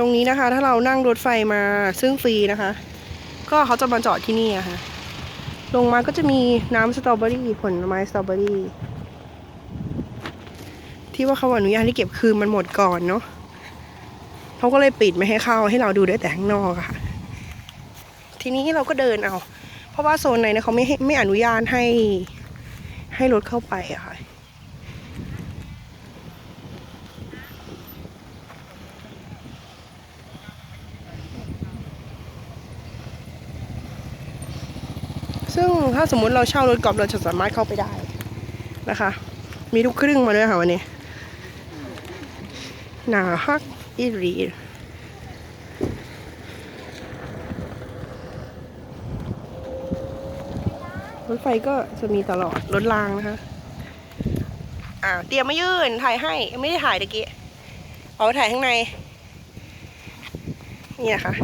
ตรงนี้นะคะ ถ้าเรานั่งรถไฟมาซึ่งฟรีนะคะ ก็เขาจะมาจอดที่นี่อะค่ะ ลงมาก็จะมีน้ำสตรอเบอรี่ผลไม้สตรอเบอรี่ที่ว่าเขาอนุญาตให้เก็บคืนมันหมดก่อนเนาะเขาก็เลยปิดไม่ให้เข้าให้เราดูได้แต่ข้างนอกค่ะ ทีนี้เราก็เดินเอา เพราะว่าโซนไหนเนี่ยเขาไม่ให้ไม่อนุญาตให้ให้รถเข้าไปอะค่ะ ซึ่งถ้าสมมุติเราเช่ารถกอล์ฟเราจะสามารถเข้าไปได้นะคะ มีทุกครึ่งมาด้วยค่ะวันนี้หนาฮักอีรีรถไฟก็จะมีตลอด รถรางนะคะ อ่า เตรียมมายื่น ถ่ายให้ ไม่ได้ถ่ายตะกี้ เอาถ่ายข้างใน นี่นะคะ